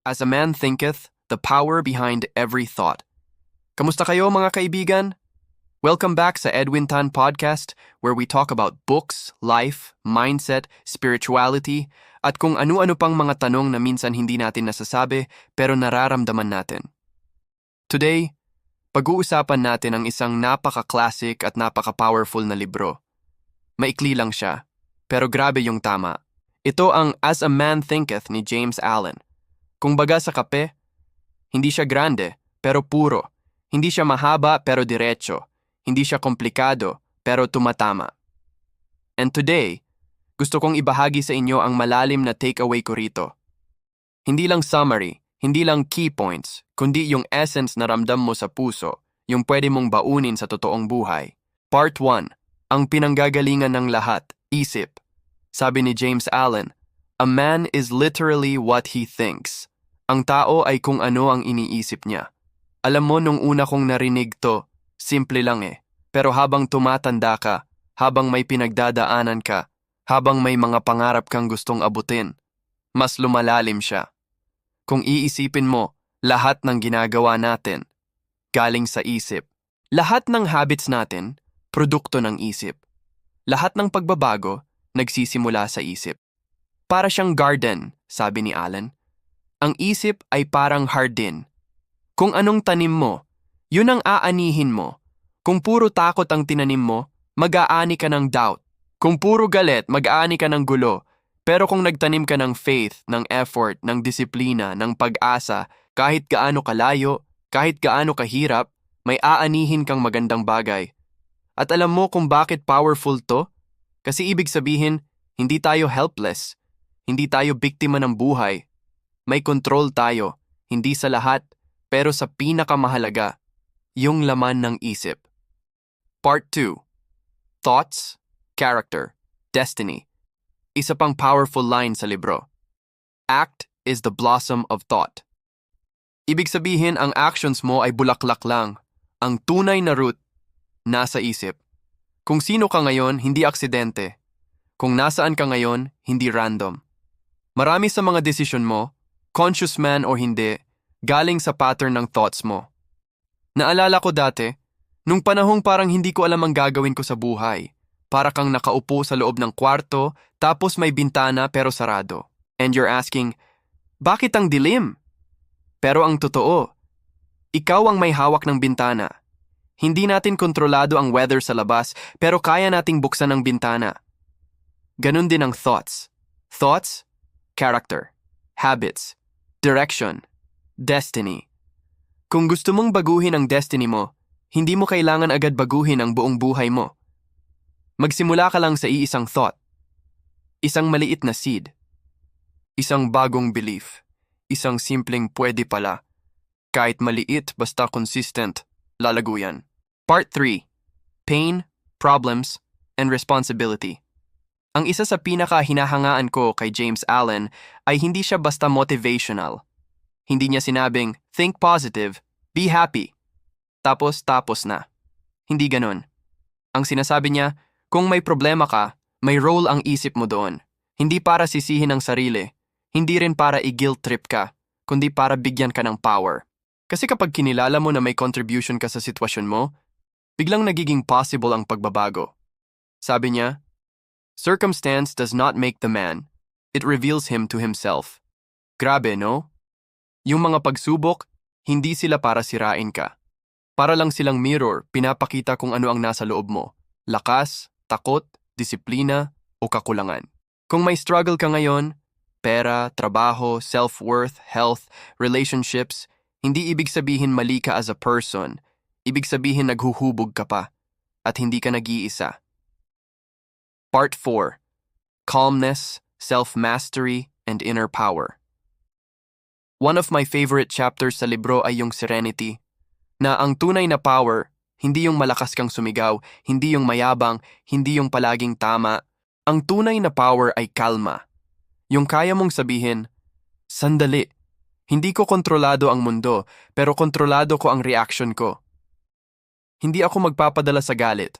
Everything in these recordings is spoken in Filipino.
As a man thinketh, the power behind every thought. Kamusta kayo mga kaibigan? Welcome back sa Edwin Tan Podcast where we talk about books, life, mindset, spirituality, at kung ano-ano pang mga tanong na minsan hindi natin nasasabi pero nararamdaman natin. Today, pag-uusapan natin ang isang napaka-classic at napaka-powerful na libro. Maikli lang siya, pero grabe yung tama. Ito ang As a Man Thinketh ni James Allen. Kung baga sa kape, hindi siya grande, pero puro. Hindi siya mahaba, pero diretso. Hindi siya komplikado, pero tumatama. And today, gusto kong ibahagi sa inyo ang malalim na takeaway ko rito. Hindi lang summary, hindi lang key points, kundi yung essence na ramdam mo sa puso, yung pwede mong baunin sa totoong buhay. Part 1. Ang pinanggagalingan ng lahat, isip. Sabi ni James Allen, A man is literally what he thinks. Ang tao ay kung ano ang iniisip niya. Alam mo nung una kong narinig to, simple lang eh. Pero habang tumatanda ka, habang may pinagdadaanan ka, habang may mga pangarap kang gustong abutin, mas lumalalim siya. Kung iisipin mo, lahat ng ginagawa natin, galing sa isip. Lahat ng habits natin, produkto ng isip. Lahat ng pagbabago, nagsisimula sa isip. Para siyang garden, sabi ni Allen. Ang isip ay parang hardin. Kung anong tanim mo, yun ang aanihin mo. Kung puro takot ang tinanim mo, mag-aani ka ng doubt. Kung puro galit, mag-aani ka ng gulo. Pero kung nagtanim ka ng faith, ng effort, ng disiplina, ng pag-asa, kahit gaano kalayo, kahit gaano kahirap, may aanihin kang magandang bagay. At alam mo kung bakit powerful to? Kasi ibig sabihin, hindi tayo helpless. Hindi tayo biktima ng buhay. May control tayo, hindi sa lahat, pero sa pinakamahalaga, yung laman ng isip. Part 2. Thoughts, Character, Destiny. Isa pang powerful line sa libro. Act is the blossom of thought. Ibig sabihin ang actions mo ay bulaklak lang. Ang tunay na root, nasa isip. Kung sino ka ngayon, hindi aksidente. Kung nasaan ka ngayon, hindi random. Marami sa mga desisyon mo, conscious man o hindi, galing sa pattern ng thoughts mo. Naalala ko dati, nung panahong parang hindi ko alam ang gagawin ko sa buhay. Para kang nakaupo sa loob ng kwarto, tapos may bintana pero sarado. And you're asking, bakit ang dilim? Pero ang totoo, ikaw ang may hawak ng bintana. Hindi natin kontrolado ang weather sa labas, pero kaya nating buksan ang bintana. Ganon din ang thoughts. Thoughts, character, habits, direction, destiny. Kung gusto mong baguhin ang destiny mo, hindi mo kailangan agad baguhin ang buong buhay mo. Magsimula ka lang sa iisang thought. Isang maliit na seed. Isang bagong belief. Isang simpleng pwede pala. Kahit maliit basta consistent, lalago yan. Part 3. Pain, Problems, and Responsibility. Ang isa sa pinaka-hinahangaan ko kay James Allen ay hindi siya basta motivational. Hindi niya sinabing, think positive, be happy. Tapos tapos na. Hindi ganun. Ang sinasabi niya, kung may problema ka, may role ang isip mo doon. Hindi para sisihin ang sarili. Hindi rin para i-guilt trip ka, kundi para bigyan ka ng power. Kasi kapag kinilala mo na may contribution ka sa sitwasyon mo, biglang nagiging possible ang pagbabago. Sabi niya, Circumstance does not make the man. It reveals him to himself. Grabe, no? Yung mga pagsubok, hindi sila para sirain ka. Para lang silang mirror, pinapakita kung ano ang nasa loob mo. Lakas, takot, disiplina, o kakulangan. Kung may struggle ka ngayon, pera, trabaho, self-worth, health, relationships, hindi ibig sabihin mali ka as a person. Ibig sabihin naghuhubog ka pa at hindi ka nag-iisa. Part 4. Calmness, Self-Mastery, and Inner Power. One of my favorite chapters sa libro ay yung Serenity, na ang tunay na power hindi yung malakas kang sumigaw, hindi yung mayabang, hindi yung palaging tama. Ang tunay na power ay kalma. Yung kaya mong sabihin, Sandali, hindi ko kontrolado ang mundo, pero kontrolado ko ang reaction ko. Hindi ako magpapadala sa galit.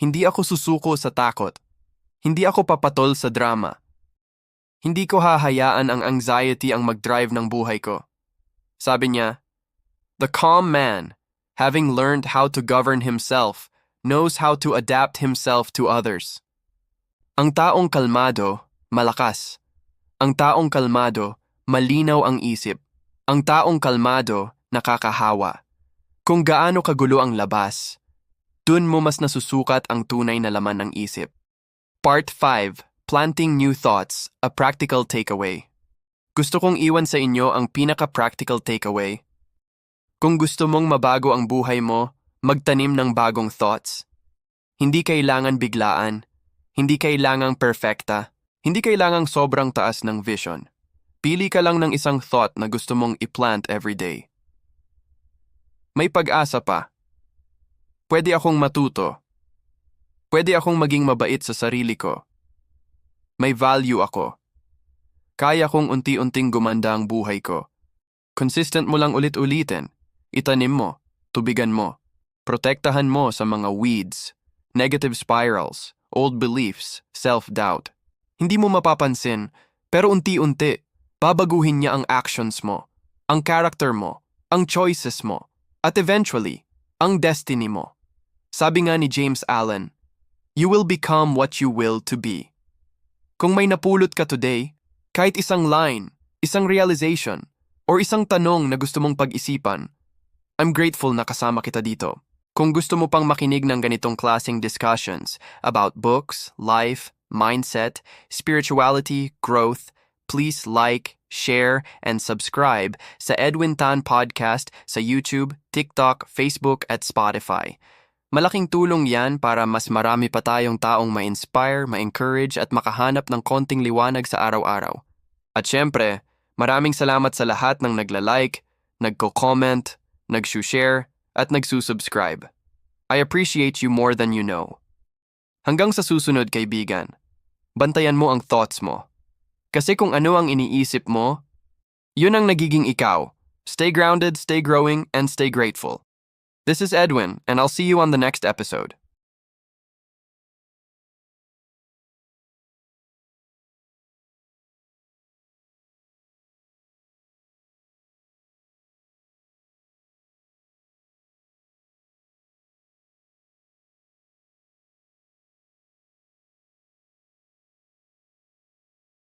Hindi ako susuko sa takot. Hindi ako papatol sa drama. Hindi ko hahayaan ang anxiety ang mag-drive ng buhay ko. Sabi niya, The calm man, having learned how to govern himself, knows how to adapt himself to others. Ang taong kalmado, malakas. Ang taong kalmado, malinaw ang isip. Ang taong kalmado, nakakahawa. Kung gaano kagulo ang labas, dun mo mas nasusukat ang tunay na laman ng isip. Part 5. Planting New Thoughts, a Practical Takeaway. Gusto kong iwan sa inyo ang pinaka-practical takeaway. Kung gusto mong mabago ang buhay mo, magtanim ng bagong thoughts. Hindi kailangan biglaan, hindi kailangang perfecta, hindi kailangang sobrang taas ng vision. Pili ka lang ng isang thought na gusto mong i-plant every day. May pag-asa pa. Pwede akong matuto. Pwede akong maging mabait sa sarili ko. May value ako. Kaya kong unti-unting gumanda ang buhay ko. Consistent mo lang ulit-ulitin. Itanim mo, tubigan mo. Protektahan mo sa mga weeds, negative spirals, old beliefs, self-doubt. Hindi mo mapapansin, pero unti-unti, babaguhin niya ang actions mo, ang character mo, ang choices mo, at eventually, ang destiny mo. Sabi nga ni James Allen, You will become what you will to be. Kung may napulot ka today, kahit isang line, isang realization, or isang tanong na gusto mong pag-isipan, I'm grateful na kasama kita dito. Kung gusto mo pang makinig ng ganitong klaseng discussions about books, life, mindset, spirituality, growth, please like, share, and subscribe sa Edwin Tan Podcast sa YouTube, TikTok, Facebook, at Spotify. Malaking tulong yan para mas marami pa tayong taong ma-inspire, ma-encourage at makahanap ng konting liwanag sa araw-araw. At syempre, maraming salamat sa lahat ng nagla-like, nagko-comment, nag-share, at nagsusubscribe. I appreciate you more than you know. Hanggang sa susunod, kaibigan, bantayan mo ang thoughts mo. Kasi kung ano ang iniisip mo, yun ang nagiging ikaw. Stay grounded, stay growing, and stay grateful. This is Edwin, and I'll see you on the next episode.